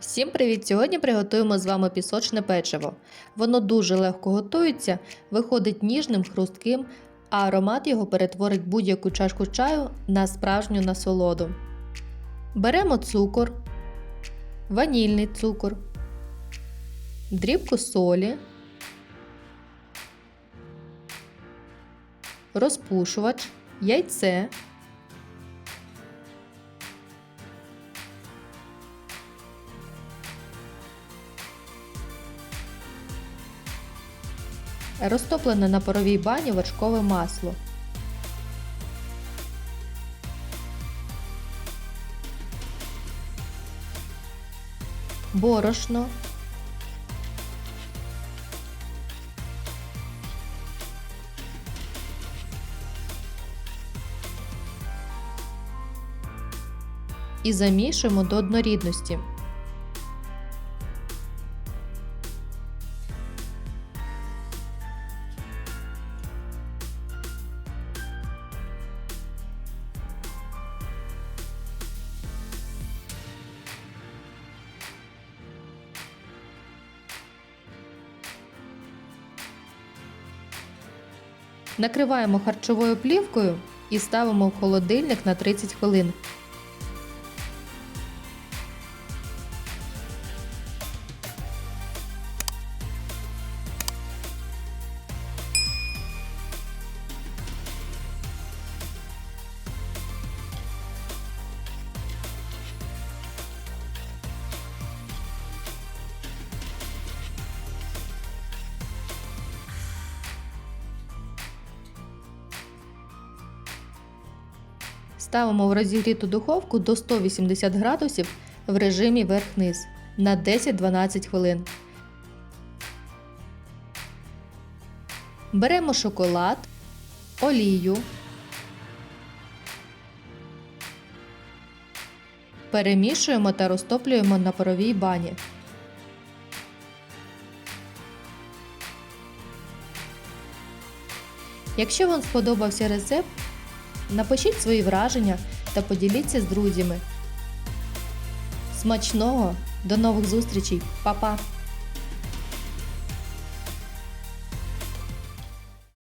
Всім привіт! Сьогодні приготуємо з вами пісочне печиво. Воно дуже легко готується, виходить ніжним, хрустким, а аромат його перетворить будь-яку чашку чаю на справжню насолоду. Беремо цукор, ванільний цукор, дрібку солі, розпушувач, яйце. Розтоплене на паровій бані вершкове масло. Борошно. І замішуємо до однорідності. Накриваємо харчовою плівкою і ставимо в холодильник на 30 хвилин. Ставимо в розігріту духовку до 180 градусів в режимі верх-низ на 10-12 хвилин. Беремо шоколад, олію, перемішуємо та розтоплюємо на паровій бані. Якщо вам сподобався рецепт, Напишіть свої враження та поділіться з друзями. Смачного! До нових зустрічей! Па-па!